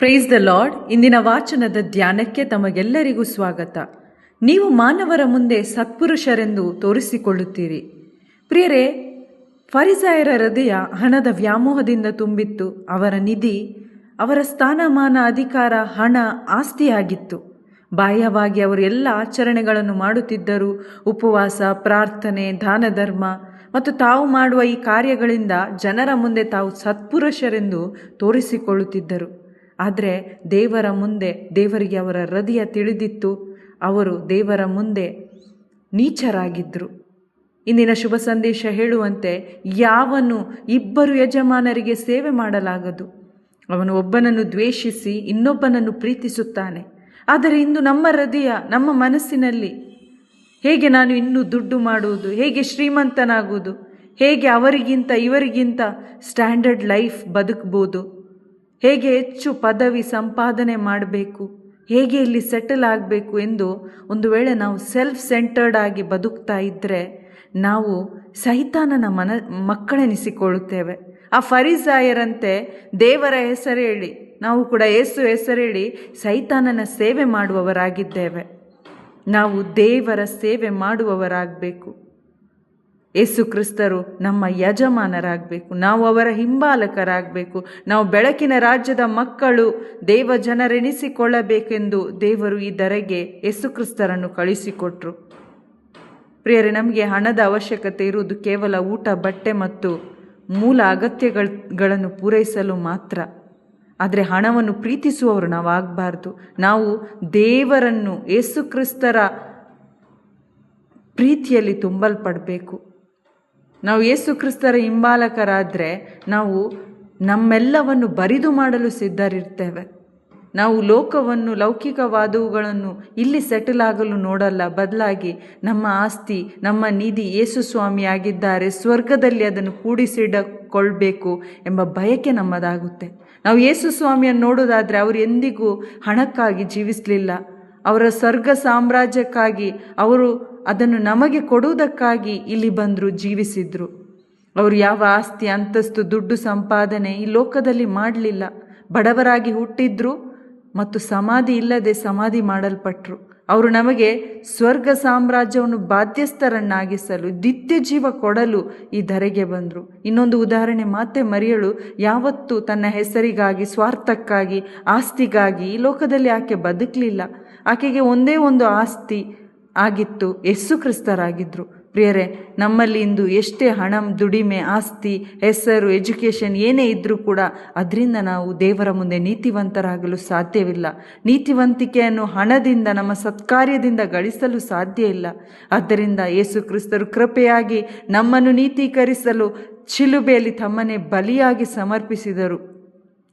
Praise the lord ಇಂದಿನ ವಾಚನದ ಧ್ಯಾನಕ್ಕೆ ತಮಗೆಲ್ಲರಿಗೂ ಸ್ವಾಗತ. ನೀವು ಮಾನವರ ಮುಂದೆ ಸತ್ಪುರುಷರೆಂದು ತೋರಿಸಿಕೊಳ್ಳುತ್ತೀರಿ. ಪ್ರಿಯರೇ, ಫರಿಸಾಯರ ಹೃದಯ ಹಣದ ವ್ಯಾಮೋಹದಿಂದ ತುಂಬಿತ್ತು. ಅವರ ನಿಧಿ, ಅವರ ಸ್ಥಾನಮಾನ ಅಧಿಕಾರ, ಹಣ ಆಸ್ತಿಯಾಗಿತ್ತು. ಬಾಹ್ಯವಾಗಿ ಅವರು ಎಲ್ಲ ಆಚರಣೆಗಳನ್ನು ಮಾಡುತ್ತಿದ್ದರು. ಉಪವಾಸ, ಪ್ರಾರ್ಥನೆ ದಾನ ಧರ್ಮ ಮತ್ತು ತಾವು ಮಾಡುವ ಈ ಕಾರ್ಯಗಳಿಂದ ಜನರ ಮುಂದೆ ತಾವು ಸತ್ಪುರುಷರೆಂದು ತೋರಿಸಿಕೊಳ್ಳುತ್ತಿದ್ದರು. ಆದರೆ ದೇವರ ಮುಂದೆ ದೇವರಿಗೆ ಅವರ ಹೃದಯ ತಿಳಿದಿತ್ತು. ಅವರು ದೇವರ ಮುಂದೆ ನೀಚರಾಗಿದ್ದರು ಇಂದಿನ ಶುಭ ಸಂದೇಶ ಹೇಳುವಂತೆ ಯಾವನು ಇಬ್ಬರು ಯಜಮಾನರಿಗೆ ಸೇವೆ ಮಾಡಲಾಗದು. ಅವನು ಒಬ್ಬನನ್ನು ದ್ವೇಷಿಸಿ ಇನ್ನೊಬ್ಬನನ್ನು ಪ್ರೀತಿಸುತ್ತಾನೆ. ಆದರೆ ಇಂದು ನಮ್ಮ ಹೃದಯ, ನಮ್ಮ ಮನಸ್ಸಿನಲ್ಲಿ ಹೇಗೆ ನಾನು ಇನ್ನೂ ದುಡ್ಡು ಮಾಡುವುದು, ಹೇಗೆ ಶ್ರೀಮಂತನಾಗುವುದು, ಹೇಗೆ ಅವರಿಗಿಂತ, ಇವರಿಗಿಂತ ಸ್ಟ್ಯಾಂಡರ್ಡ್ ಲೈಫ್ ಬದುಕ್ಬೋದು. ಹೇಗೆ ಹೆಚ್ಚು ಪದವಿ ಸಂಪಾದನೆ ಮಾಡಬೇಕು, ಹೇಗೆ ಇಲ್ಲಿ ಸೆಟಲ್ ಆಗಬೇಕು ಎಂದು ಒಂದು ವೇಳೆ ನಾವು ಸೆಲ್ಫ್ ಸೆಂಟರ್ಡ್ ಆಗಿ ಬದುಕ್ತಾ ಇದ್ದರೆ ನಾವು ಸೈತಾನನ ಮನ, ಮಕ್ಕಳೆನಿಸಿಕೊಳ್ಳುತ್ತೇವೆ. ಆ ಫರಿಸಾಯರಂತೆ ದೇವರ ಹೆಸರೇಳಿ ನಾವು ಕೂಡ ಏಸು ಹೆಸರೇಳಿ ಸೈತಾನನ ಸೇವೆ ಮಾಡುವವರಾಗಿದ್ದೇವೆ. ನಾವು ದೇವರ ಸೇವೆ ಮಾಡುವವರಾಗಬೇಕು. ಯೇಸು ಕ್ರಿಸ್ತರು ನಮ್ಮ ಯಜಮಾನರಾಗಬೇಕು, ನಾವು ಅವರ ಹಿಂಬಾಲಕರಾಗಬೇಕು, ನಾವು ಬೆಳಕಿನ ರಾಜ್ಯದ ಮಕ್ಕಳು, ದೇವ ಜನರೆನಿಸಿಕೊಳ್ಳಬೇಕೆಂದು ದೇವರು ಈ ದರೆಗೆ ಯೇಸು ಕ್ರಿಸ್ತರನ್ನು ಕಳಿಸಿಕೊಟ್ರು ಪ್ರಿಯರೇ, ನಮಗೆ ಹಣದ ಅವಶ್ಯಕತೆ ಇರುವುದು ಕೇವಲ ಊಟ, ಬಟ್ಟೆ ಮತ್ತು ಮೂಲ ಅಗತ್ಯಗಳನ್ನು ಪೂರೈಸಲು ಮಾತ್ರ. ಆದರೆ ಹಣವನ್ನು ಪ್ರೀತಿಸುವವರು ನಾವಾಗಬಾರ್ದು ನಾವು ದೇವರನ್ನು ಯೇಸು ಕ್ರಿಸ್ತರ ಪ್ರೀತಿಯಲ್ಲಿ ತುಂಬಲ್ಪಡಬೇಕು. ನಾವು ಯೇಸು ಕ್ರಿಸ್ತರ ಹಿಂಬಾಲಕರಾದರೆ ನಾವು ನಮ್ಮೆಲ್ಲವನ್ನು ಬರಿದು ಮಾಡಲು ಸಿದ್ಧರಿರ್ತೇವೆ. ನಾವು ಲೋಕವನ್ನು, ಲೌಕಿಕವಾದವುಗಳನ್ನು ಇಲ್ಲಿ ಸೆಟಲ್ ಆಗಲು ನೋಡಲ್ಲ. ಬದಲಾಗಿ ನಮ್ಮ ಆಸ್ತಿ, ನಮ್ಮ ನಿಧಿ ಯೇಸು ಸ್ವಾಮಿ ಆಗಿದ್ದಾರೆ. ಸ್ವರ್ಗದಲ್ಲಿ ಅದನ್ನು ಕೂಡಿಸಿಡಕೊಳ್ಬೇಕು ಎಂಬ ಬಯಕೆ ನಮ್ಮದಾಗುತ್ತೆ. ನಾವು ಯೇಸು ಸ್ವಾಮಿಯನ್ನು ನೋಡೋದಾದರೆ ಅವರು ಎಂದಿಗೂ ಹಣಕ್ಕಾಗಿ ಜೀವಿಸಲಿಲ್ಲ. ಅವರ ಸ್ವರ್ಗ ಸಾಮ್ರಾಜ್ಯಕ್ಕಾಗಿ ಅವರು ಅದನ್ನು ನಮಗೆ ಕೊಡುವುದಕ್ಕಾಗಿ ಇಲ್ಲಿ ಬಂದರು, ಜೀವಿಸಿದ್ರು. ಅವರು ಯಾವ ಆಸ್ತಿ, ಅಂತಸ್ತು, ದುಡ್ಡು ಸಂಪಾದನೆ ಈ ಲೋಕದಲ್ಲಿ ಮಾಡಲಿಲ್ಲ. ಬಡವರಾಗಿ ಹುಟ್ಟಿದ್ರು ಮತ್ತು ಸಮಾಧಿ ಇಲ್ಲದೆ ಸಮಾಧಿ ಮಾಡಲ್ಪಟ್ರು. ಅವರು ನಮಗೆ ಸ್ವರ್ಗ ಸಾಮ್ರಾಜ್ಯವನ್ನು ಬಾಧ್ಯಸ್ಥರನ್ನಾಗಿಸಲು ದಿತ್ಯ ಜೀವ ಕೊಡಲು ಈ ಧರೆಗೆ ಬಂದರು. ಇನ್ನೊಂದು ಉದಾಹರಣೆ ಮಾತೆ ಮರಿಯಳು ಯಾವತ್ತೂ ತನ್ನ ಹೆಸರಿಗಾಗಿ, ಸ್ವಾರ್ಥಕ್ಕಾಗಿ, ಆಸ್ತಿಗಾಗಿ ಈ ಲೋಕದಲ್ಲಿ ಆಕೆ ಬದುಕಲಿಲ್ಲ. ಆಕೆಗೆ ಒಂದೇ ಒಂದು ಆಸ್ತಿ ಆಗಿತ್ತು. ಯೇಸು ಕ್ರಿಸ್ತರಾಗಿದ್ದರು ಪ್ರಿಯರೇ, ನಮ್ಮಲ್ಲಿ ಇಂದು ಎಷ್ಟೇ ಹಣ, ದುಡಿಮೆ, ಆಸ್ತಿ, ಹೆಸರು, ಎಜುಕೇಷನ್ ಏನೇ ಇದ್ದರೂ ಕೂಡ ಅದರಿಂದ ನಾವು ದೇವರ ಮುಂದೆ ನೀತಿವಂತರಾಗಲು ಸಾಧ್ಯವಿಲ್ಲ. ನೀತಿವಂತಿಕೆಯನ್ನು ಹಣದಿಂದ, ನಮ್ಮ ಸತ್ಕಾರ್ಯದಿಂದ ಗಳಿಸಲು ಸಾಧ್ಯ ಇಲ್ಲ. ಆದ್ದರಿಂದ ಯೇಸು ಕ್ರಿಸ್ತರು ಕೃಪೆಯಾಗಿ ನಮ್ಮನ್ನು ನೀತೀಕರಿಸಲು ಚಿಲುಬೆಯಲ್ಲಿ ತಮ್ಮನ್ನೇ ಬಲಿಯಾಗಿ ಸಮರ್ಪಿಸಿದರು.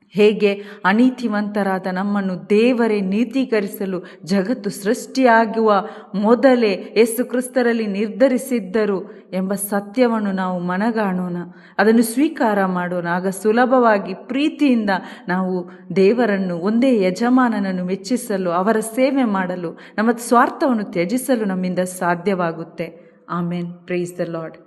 ಹೇಗೆ ಅನೀತಿವಂತರಾದ ನಮ್ಮನ್ನು ದೇವರೇ ನೀತೀಕರಿಸಲು ಜಗತ್ತು ಸೃಷ್ಟಿಯಾಗುವ ಮೊದಲೇ ಯೇಸು ಕ್ರಿಸ್ತರಲ್ಲಿ ನಿರ್ಧರಿಸಿದ್ದರು ಎಂಬ ಸತ್ಯವನ್ನು ನಾವು ಮನಗಾಣೋಣ. ಅದನ್ನು ಸ್ವೀಕಾರ ಮಾಡೋಣ. ಆಗ ಸುಲಭವಾಗಿ ಪ್ರೀತಿಯಿಂದ ನಾವು ದೇವರನ್ನು, ಒಂದೇ ಯಜಮಾನನನ್ನು ಮೆಚ್ಚಿಸಲು, ಅವರ ಸೇವೆ ಮಾಡಲು, ನಮ್ಮ ಸ್ವಾರ್ಥವನ್ನು ತ್ಯಜಿಸಲು ನಮ್ಮಿಂದ ಸಾಧ್ಯವಾಗುತ್ತೆ. ಆಮೇನ್. Praise the lord